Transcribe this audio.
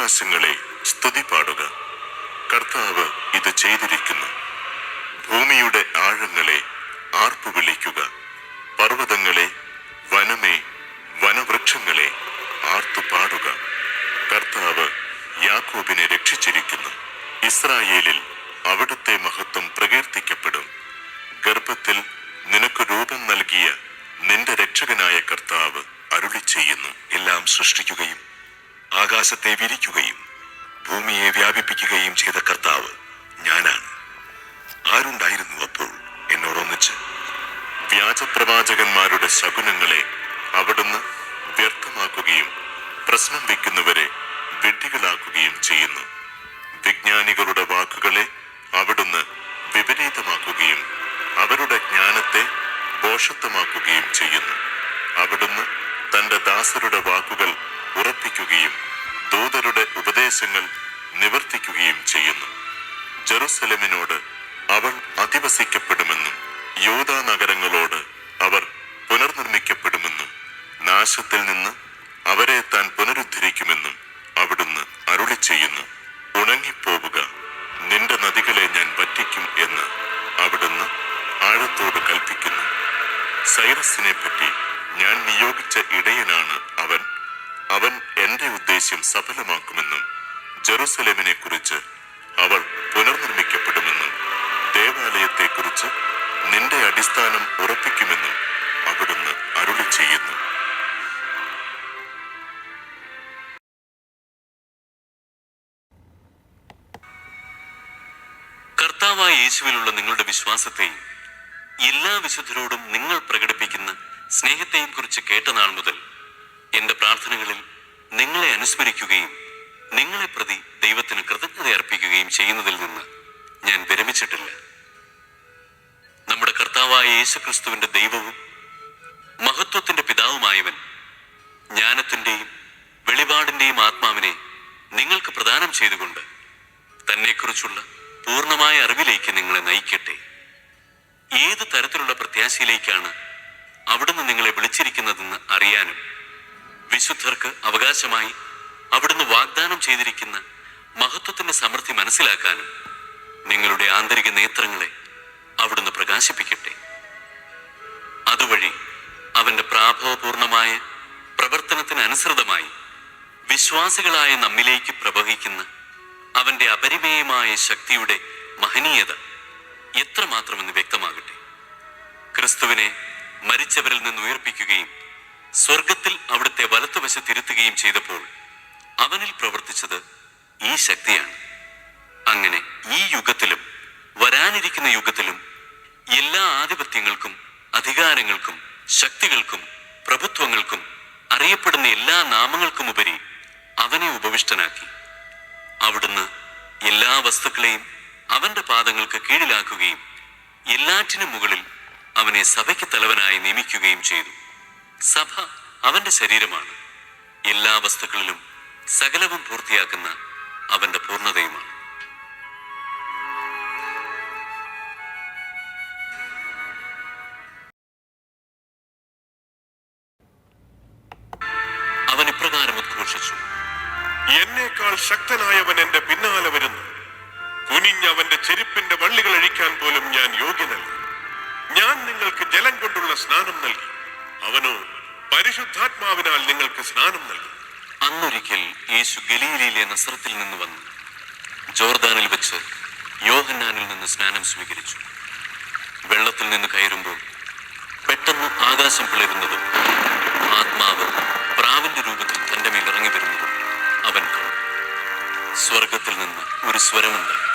ആകാശങ്ങളെ സ്തുതി പാടുക കർത്താവ് ഇത് ചെയ്തിരിക്കുന്നു. ഭൂമിയുടെ ആഴങ്ങളെ ആർപ്പു വിളിക്കുക പർവതങ്ങളെ വനമേ വനവൃക്ഷങ്ങളെ ആർത്തു പാടുക കർത്താവ് യാക്കോബിനെ രക്ഷിച്ചിരിക്കുന്നു. ഇസ്രായേലിൽ അവിടുത്തെ മഹത്വം പ്രകീർത്തിക്കപ്പെടും. ഗർഭത്തിൽ നിനക്ക് രൂപം നൽകിയ നിന്റെ രക്ഷകനായ കർത്താവ് അരുളി ചെയ്യുന്നു എല്ലാം സൃഷ്ടിക്കുകയും ആകാശത്തെ വിരിക്കുകയും ഭൂമിയെ വ്യാപിപ്പിക്കുകയും ചെയ്ത കർത്താവ് ഞാനാണ്. ആരുണ്ടായിരുന്നു അപ്പോൾ എന്നോടൊന്നിച്ച്? വ്യാജപ്രവാചകന്മാരുടെ ശകുനങ്ങളെ അവിടുന്ന് വ്യർത്ഥമാക്കുകയും പ്രശ്നം വയ്ക്കുന്നവരെ വിഡ്ഢികളാക്കുകയും ചെയ്യുന്നു. വിജ്ഞാനികളുടെ വാക്കുകളെ അവിടുന്ന് വിപരീതമാക്കുകയും അവരുടെ ജ്ഞാനത്തെ ദോഷത്വമാക്കുകയും ചെയ്യുന്നു. അവിടുന്ന് തന്റെ ദാസരുടെ വാക്കുകൾ ഉറപ്പിക്കുകയും ദൂതരുടെ ഉപദേശങ്ങൾ നിവർത്തിക്കുകയും ചെയ്യുന്നു. ജെറുസലമിനോട് അവൾ അധിവസിക്കപ്പെടുമെന്നും യോദാ നഗരങ്ങളോട് അവർ പുനർനിർമ്മിക്കപ്പെടുമെന്നും നാശത്തിൽ നിന്ന് അവരെ താൻ പുനരുദ്ധരിക്കുമെന്നും അവിടുന്ന് അരുളി ചെയ്യുന്നു. ഉണങ്ങിപ്പോവുക. നിന്റെ നദികളെ ഞാൻ വറ്റിക്കും എന്ന് അവിടുന്ന് ആഴത്തോട് കൽപ്പിക്കുന്നു സൈറസിനെ പറ്റി ഞാൻ നിയോഗിച്ച ഇടയനാണ് അവൻ. അവൻ എന്റെ ഉദ്ദേശ്യം സഫലമാക്കുമെന്നും ജെറുസലേമിനെ കുറിച്ച് അവൾ പുനർനിർമ്മിക്കപ്പെടുമെന്നും ദേവാലയത്തെക്കുറിച്ച് നിന്റെ അടിസ്ഥാനം ഉറപ്പിക്കുമെന്നും അവിടുന്ന് അരുളി ചെയ്യുന്നു കർത്താവായ യേശുവിലുള്ള നിങ്ങളുടെ വിശ്വാസത്തെയും എല്ലാ വിശുദ്ധരോടും നിങ്ങൾ പ്രകടിപ്പിക്കുന്ന സ്നേഹത്തെയും കുറിച്ച് കേട്ട നാൾ മുതൽ എന്റെ പ്രാർത്ഥനകളിൽ നിങ്ങളെ അനുസ്മരിക്കുകയും നിങ്ങളെ പ്രതി ദൈവത്തിന് കൃതജ്ഞത അർപ്പിക്കുകയും ചെയ്യുന്നതിൽ നിന്ന് ഞാൻ വിരമിച്ചിട്ടില്ല. നമ്മുടെ കർത്താവായ യേശുക്രിസ്തുവിന്റെ ദൈവവും മഹത്വത്തിന്റെ പിതാവുമായവൻ ജ്ഞാനത്തിന്റെയും വെളിപാടിന്റെയും ആത്മാവിനെ നിങ്ങൾക്ക് പ്രദാനം ചെയ്തുകൊണ്ട് തന്നെക്കുറിച്ചുള്ള പൂർണമായ അറിവിലേക്ക് നിങ്ങളെ നയിക്കട്ടെ. ഏത് തരത്തിലുള്ള പ്രത്യാശയിലേക്കാണ് അവിടുന്ന് നിങ്ങളെ വിളിച്ചിരിക്കുന്നതെന്ന് അറിയാനും വിശുദ്ധർക്ക് അവകാശമായി അവിടുന്ന് വാഗ്ദാനം ചെയ്തിരിക്കുന്ന മഹത്വത്തിന്റെ സമൃദ്ധി മനസ്സിലാക്കാനും നിങ്ങളുടെ ആന്തരിക നേത്രങ്ങളെ അവിടുന്ന് പ്രകാശിപ്പിക്കട്ടെ. അതുവഴി അവന്റെ പ്രാഭവപൂർണമായ പ്രവർത്തനത്തിന് അനുസൃതമായി വിശ്വാസികളായ നമ്മിലേക്ക് പ്രവഹിക്കുന്ന അവന്റെ അപരിമേയമായ ശക്തിയുടെ മഹനീയത എത്രമാത്രമെന്ന് വ്യക്തമാകട്ടെ. ക്രിസ്തുവിനെ മരിച്ചവരിൽ നിന്ന് ഉയർപ്പിക്കുകയും സ്വർഗത്തിൽ അവിടുത്തെ വലത്തുവശത്തിരുത്തുകയും ചെയ്തപ്പോൾ അവനിൽ പ്രവർത്തിച്ചത് ഈ ശക്തിയാണ്. അങ്ങനെ ഈ യുഗത്തിലും വരാനിരിക്കുന്ന യുഗത്തിലും എല്ലാ ആധിപത്യങ്ങൾക്കും അധികാരങ്ങൾക്കും ശക്തികൾക്കും പ്രഭുത്വങ്ങൾക്കും അറിയപ്പെടുന്ന എല്ലാ നാമങ്ങൾക്കുമുപരി അവനെ ഉപവിഷ്ടനാക്കി. അവിടുന്ന് എല്ലാ വസ്തുക്കളെയും അവന്റെ പാദങ്ങൾക്ക് കീഴിലാക്കുകയും എല്ലാറ്റിനും മുകളിൽ അവനെ സഭയ്ക്ക് തലവനായി നിയമിക്കുകയും ചെയ്തു. സഭ അവന്റെ ശരീരമാണ്. എല്ലാ വസ്തുക്കളിലും സകലവും പൂർത്തിയാക്കുന്ന അവന്റെ പൂർണതയുമാണ്. അവൻ ഇപ്രകാരം ഉദ്ഘോഷിച്ചു. എന്നേക്കാൾ ശക്തനായവൻ എന്റെ പിന്നാലെ വരുന്നു. കുനിഞ്ഞവന്റെ ചെരുപ്പിന്റെ വള്ളികൾ അഴിക്കാൻ പോലും ഞാൻ യോഗ്യനല്ല. ഞാൻ നിങ്ങൾക്ക് ജലം കൊണ്ടുള്ള സ്നാനം നൽകി. അവനോ പരിശുദ്ധാത്മാവിനാൽ നിങ്ങൾക്ക് സ്നാനം നൽകി. അന്നൊരിക്കൽ യേശു ഗലീലയിലെ നസ്രത്തിൽ നിന്ന് വന്നു. ജോർദാനിൽ വെച്ച് യോഹന്നാനിൽ നിന്ന് സ്നാനം സ്വീകരിച്ചു. വെള്ളത്തിൽ നിന്ന് കയറുമ്പോൾ പെട്ടെന്ന് ആകാശം പിളരുന്നതും ആത്മാവ് പ്രാവിന്റെ രൂപത്തിൽ തന്റെ മേൽ ഇറങ്ങി വരുന്നതും അവൻ സ്വർഗത്തിൽ നിന്ന് ഒരു സ്വരമുണ്ടായി.